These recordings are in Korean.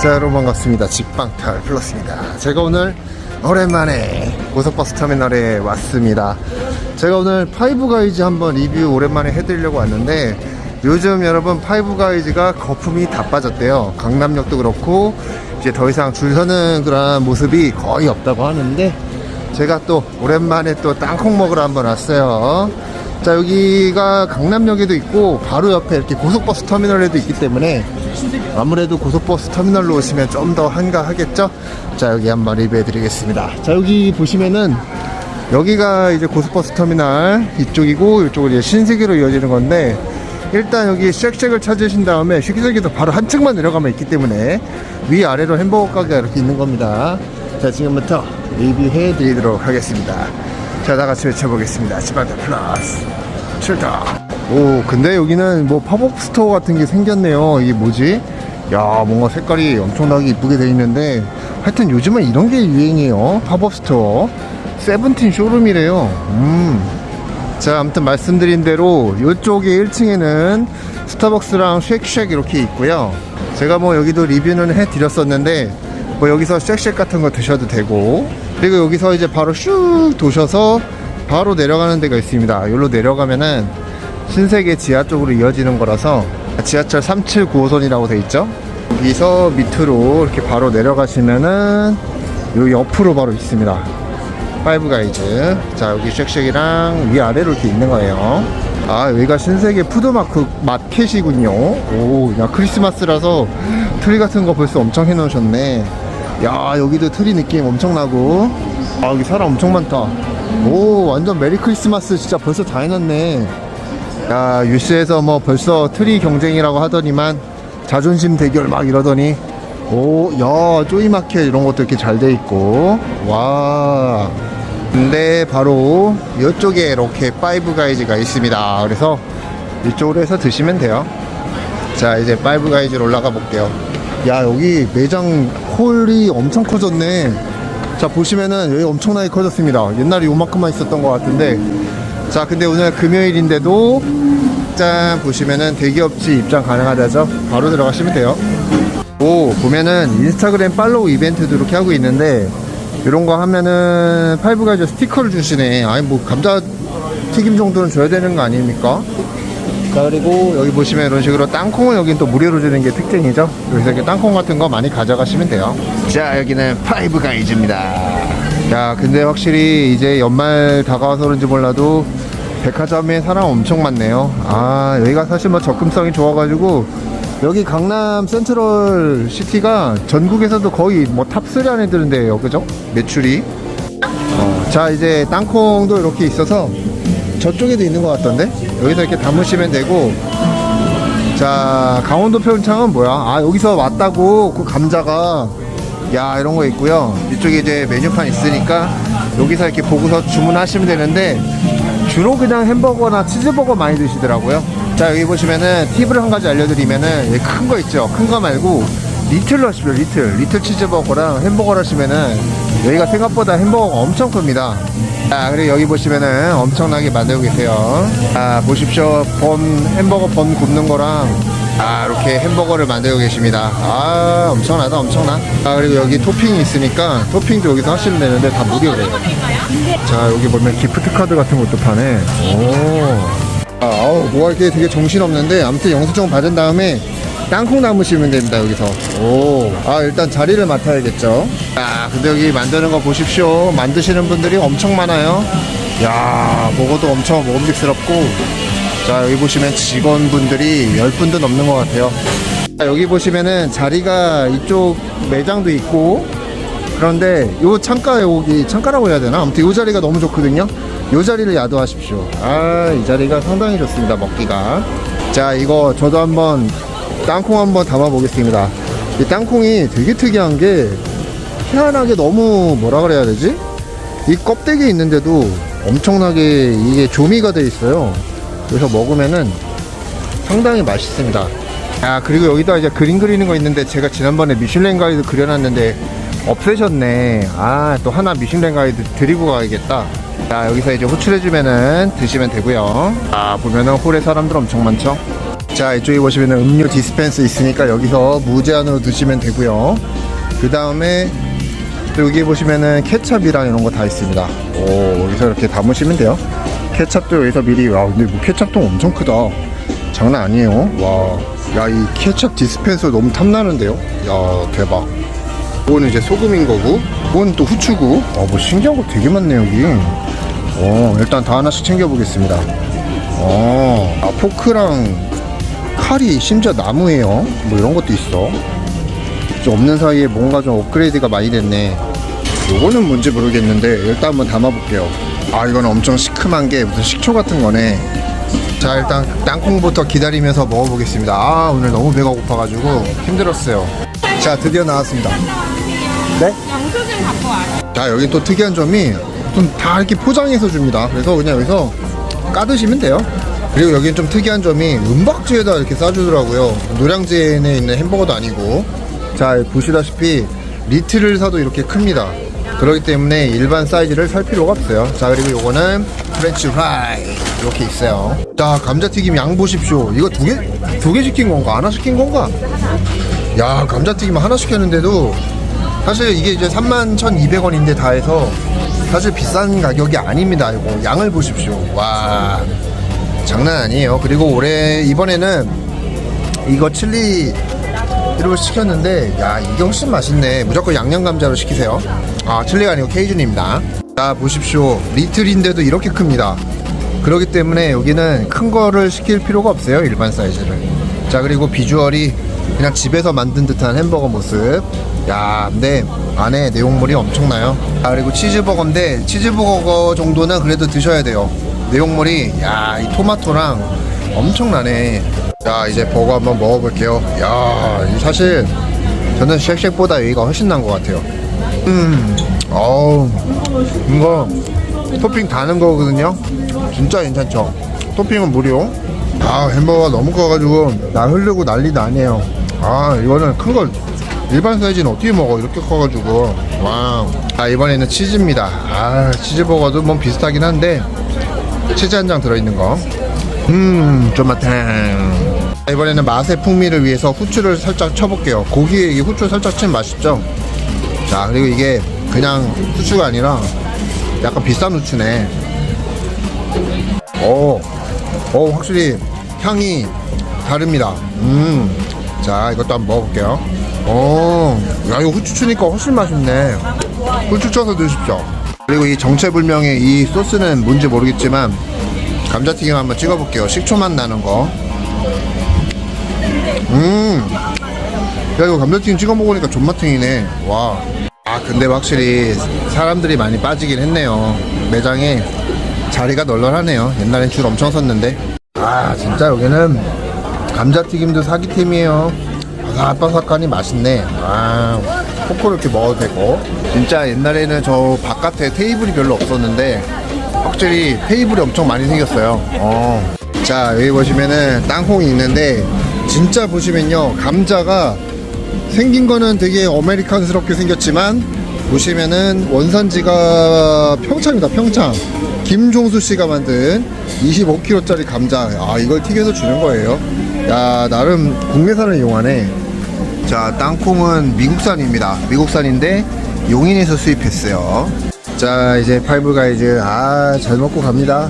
자 여러분 반갑습니다. 직방탈 플러스입니다. 제가 오늘 오랜만에 고속버스 터미널에 왔습니다. 제가 오늘 파이브가이즈 한번 리뷰 오랜만에 해드리려고 왔는데 요즘 여러분 파이브가이즈가 거품이 다 빠졌대요. 강남역도 그렇고 이제 더 이상 줄 서는 그런 모습이 거의 없다고 하는데 제가 또 오랜만에 또 땅콩 먹으러 한번 왔어요. 자 여기가 강남역에도 있고 바로 옆에 이렇게 고속버스 터미널에도 있기 때문에 아무래도 고속버스 터미널로 오시면 좀 더 한가하겠죠? 자, 여기 한번 리뷰해 드리겠습니다. 자, 여기 보시면은 여기가 이제 고속버스 터미널 이쪽이고 이쪽은 이제 신세계로 이어지는 건데 일단 여기 쉑쉑을 찾으신 다음에 쉑쉑에도 바로 한 층만 내려가면 있기 때문에 위아래로 햄버거 가게가 이렇게 있는 겁니다. 자, 지금부터 리뷰해 드리도록 하겠습니다. 자, 다 같이 외쳐보겠습니다. 지방타 플러스 출동! 오, 근데 여기는 뭐 팝업 스토어 같은 게 생겼네요. 이게 뭐지? 야, 뭔가 색깔이 엄청나게 이쁘게 돼 있는데 하여튼 요즘은 이런 게 유행이에요. 팝업 스토어. 세븐틴 쇼룸이래요. 음. 자, 아무튼 말씀드린 대로 이쪽에 1층에는 스타벅스랑 쉑쉑 이렇게 있고요. 제가 뭐 여기도 리뷰는 해드렸었는데 뭐 여기서 쉑쉑 같은 거 드셔도 되고 그리고 여기서 이제 바로 슉 도셔서 바로 내려가는 데가 있습니다. 여기로 내려가면은 신세계 지하 쪽으로 이어지는 거라서 지하철 3795호선이라고 돼 있죠. 여기서 밑으로 이렇게 바로 내려가시면은 요 옆으로 바로 있습니다. 파이브 가이즈. 자, 여기 쉑쉑이랑 위아래로 이렇게 있는 거예요. 아, 여기가 신세계 푸드마크 마켓이군요. 오, 야, 크리스마스라서 트리 같은 거 벌써 엄청 해놓으셨네. 야, 여기도 트리 느낌 엄청 나고. 아, 여기 사람 엄청 많다. 오, 완전 메리 크리스마스 진짜 벌써 다 해놨네. 야, 뉴스에서 뭐 벌써 트리 경쟁이라고 하더니만 자존심 대결 막 이러더니 오, 야, 쪼이마켓 이런 것도 이렇게 잘 돼 있고 와. 근데 바로 이쪽에 이렇게 파이브 가이즈가 있습니다. 그래서 이쪽으로 해서 드시면 돼요. 자, 이제 파이브 가이즈로 올라가 볼게요. 야, 여기 매장 홀이 엄청 커졌네. 자, 보시면은 여기 엄청나게 커졌습니다. 옛날에 요만큼만 있었던 것 같은데 자 근데 오늘 금요일인데도 짠 보시면은 대기업지 입장 가능하다죠? 바로 들어가시면 돼요. 오 보면은 인스타그램 팔로우 이벤트도 이렇게 하고 있는데 이런 거 하면은 파이브가이즈 스티커를 주시네. 아니 뭐 감자 튀김 정도는 줘야 되는 거 아닙니까? 자 그리고 여기 보시면 이런 식으로 땅콩을 여긴 또 무료로 주는 게 특징이죠? 그래서 이렇게 땅콩 같은 거 많이 가져가시면 돼요. 자 여기는 파이브가이즈입니다. 야 근데 확실히 이제 연말 다가와서 그런지 몰라도 백화점에 사람 엄청 많네요. 아 여기가 사실 뭐 접근성이 좋아가지고 여기 강남 센트럴 시티가 전국에서도 거의 뭐 탑3 안에 드는데요. 그죠? 매출이. 어, 자 이제 땅콩도 이렇게 있어서 저쪽에도 있는 것 같던데? 여기서 이렇게 담으시면 되고. 자 강원도 평창은 뭐야? 아 여기서 왔다고 그 감자가. 야 이런 거 있고요. 이쪽에 이제 메뉴판 있으니까 여기서 이렇게 보고서 주문하시면 되는데 주로 그냥 햄버거나 치즈버거 많이 드시더라고요. 자 여기 보시면은 팁을 한 가지 알려드리면은 큰 거 있죠? 큰 거 말고 리틀로 하시죠 리틀. 리틀 치즈버거랑 햄버거를 하시면은 여기가 생각보다 햄버거가 엄청 큽니다. 자 그리고 여기 보시면은 엄청나게 만들고 계세요. 자 보십시오. 번 햄버거 번 굽는 거랑 아 이렇게 햄버거를 만들고 계십니다. 아 엄청나다 엄청나. 아 그리고 여기 토핑이 있으니까 토핑도 여기서 하시면 되는데 다 무료래요. 자 여기 보면 기프트 카드 같은 것도 파네. 오. 아, 아우 뭐가 이렇게 되게 정신없는데 아무튼 영수증 받은 다음에 땅콩 담으시면 됩니다 여기서. 오아 일단 자리를 맡아야겠죠. 아 근데 여기 만드는 거 보십시오. 만드시는 분들이 엄청 많아요. 야 먹어도 엄청 먹음직스럽고 자 여기 보시면 직원분들이 10분도 넘는 것 같아요. 자, 여기 보시면은 자리가 이쪽 매장도 있고 그런데 요 창가 여기 창가라고 해야 되나? 아무튼 요 자리가 너무 좋거든요. 요 자리를 야도하십시오. 아 이 자리가 상당히 좋습니다 먹기가. 자 이거 저도 한번 땅콩 한번 담아 보겠습니다. 이 땅콩이 되게 특이한 게 희한하게 너무 뭐라 그래야 되지? 이 껍데기 있는데도 엄청나게 이게 조미가 돼 있어요 그래서 먹으면은 상당히 맛있습니다. 아 그리고 여기다 이제 그림 그리는 거 있는데 제가 지난번에 미슐랭 가이드 그려놨는데 없애셨네. 아 또 하나 미슐랭 가이드 드리고 가야겠다. 자 여기서 이제 호출해주면은 드시면 되고요. 아 보면은 홀에 사람들 엄청 많죠? 자 이쪽에 보시면 음료 디스펜스 있으니까 여기서 무제한으로 드시면 되고요. 그 다음에 또 여기 보시면은 케찹이랑 이런 거 다 있습니다. 오 여기서 이렇게 담으시면 돼요 케찹도 여기서 미리 와 근데 뭐 케찹통 엄청 크다. 장난 아니에요. 와야 이 케찹 디스펜서 너무 탐나는데요? 야 대박. 이거는 이제 소금인 거고 이건 또 후추고. 어뭐 신기한 거 되게 많네요 여기. 어 일단 다 하나씩 챙겨 보겠습니다. 어 아, 포크랑 칼이 심지어 나무예요. 뭐 이런 것도 있어. 좀 없는 사이에 뭔가 좀 업그레이드가 많이 됐네. 요거는 뭔지 모르겠는데 일단 한번 담아볼게요 아 이건 엄청 시큼한 게 무슨 식초 같은 거네. 자 일단 땅콩부터 기다리면서 먹어보겠습니다. 아 오늘 너무 배가 고파가지고 힘들었어요. 자 드디어 나왔습니다. 네? 영수증 갖고 와요. 자 여기 또 특이한 점이 좀 다 이렇게 포장해서 줍니다. 그래서 그냥 여기서 까드시면 돼요. 그리고 여기는 좀 특이한 점이 은박지에다 이렇게 싸주더라고요. 노량진에 있는 햄버거도 아니고. 자 보시다시피 리틀을 사도 이렇게 큽니다 그렇기 때문에 일반 사이즈를 살 필요가 없어요 자 그리고 요거는 프렌치 프라이 이렇게 있어요 자 감자튀김 양 보십시오 이거 두 개? 두 개 시킨 건가? 하나 시킨 건가? 야 감자튀김 하나 시켰는데도 사실 이게 이제 31,200원인데 다 해서 사실 비싼 가격이 아닙니다. 이거 양을 보십시오. 와 장난 아니에요. 그리고 올해 이번에는 이거 칠리 를 시켰는데 야 이게 훨씬 맛있네. 무조건 양념 감자로 시키세요. 아 칠리가 아니고 케이준입니다. 자 보십시오. 리틀인데도 이렇게 큽니다. 그렇기 때문에 여기는 큰 거를 시킬 필요가 없어요. 일반 사이즈를. 자 그리고 비주얼이 그냥 집에서 만든 듯한 햄버거 모습. 야, 근데 안에 내용물이 엄청나요. 아, 그리고 치즈버거인데 치즈버거 정도는 그래도 드셔야 돼요. 내용물이 야, 이 토마토랑 엄청나네. 자, 이제 버거 한번 먹어볼게요. 야, 이 사실 저는 쉑쉑보다 여기가 훨씬 나은 것 같아요. 음, 어우, 이거 토핑 다는 거거든요. 진짜 괜찮죠. 토핑은 무료. 아, 햄버거가 너무 커가지고 나 흐르고 난리도 아니에요. 아, 이거는 큰 걸 일반 사이즈는 어떻게 먹어? 이렇게 커가지고. 와우. 아, 이번에는 치즈입니다. 아, 치즈버거도 뭐 비슷하긴 한데 치즈 한 장 들어있는 거. 음, 조마탕. 이번에는 맛의 풍미를 위해서 후추를 살짝 쳐볼게요. 고기에 이 후추 살짝 치면 맛있죠? 자, 그리고 이게 그냥 후추가 아니라 약간 비싼 후추네. 오, 오, 확실히 향이 다릅니다. 음, 자, 이것도 한번 먹어볼게요. 오, 야, 이거 후추 추니까 훨씬 맛있네. 후추 쳐서 드십시오. 그리고 이 정체불명의 이 소스는 뭔지 모르겠지만, 감자튀김 한번 찍어볼게요. 식초맛 나는 거. 음, 야, 이거 감자튀김 찍어 먹으니까 존맛탱이네. 와. 아, 근데 확실히 사람들이 많이 빠지긴 했네요. 매장에 자리가 널널하네요. 옛날엔 줄 엄청 섰는데. 아, 진짜 여기는 감자튀김도 사기템이에요. 바삭바삭하니 맛있네. 아, 코코를 이렇게 먹어도 되고. 진짜 옛날에는 저 바깥에 테이블이 별로 없었는데, 확실히 테이블이 엄청 많이 생겼어요. 어. 자, 여기 보시면은 땅콩이 있는데, 진짜 보시면요. 감자가 생긴 거는 되게 아메리칸스럽게 생겼지만 보시면은 원산지가 평창이다 평창. 김종수 씨가 만든 25kg짜리 감자. 아 이걸 튀겨서 주는 거예요? 야 나름 국내산을 이용하네. 자 땅콩은 미국산입니다. 미국산인데 용인에서 수입했어요. 자 이제 파이브 가이즈. 아 잘 먹고 갑니다.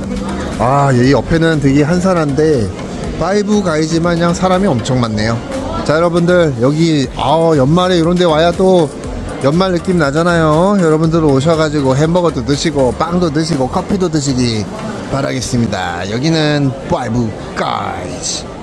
아 여기 옆에는 되게 한산한데 파이브 가이즈 마냥 사람이 엄청 많네요. 자 여러분들 여기 아 연말에 이런 데 와야 또 연말 느낌 나잖아요. 여러분들 오셔가지고 햄버거도 드시고 빵도 드시고 커피도 드시기 바라겠습니다. 여기는 파이브 가이즈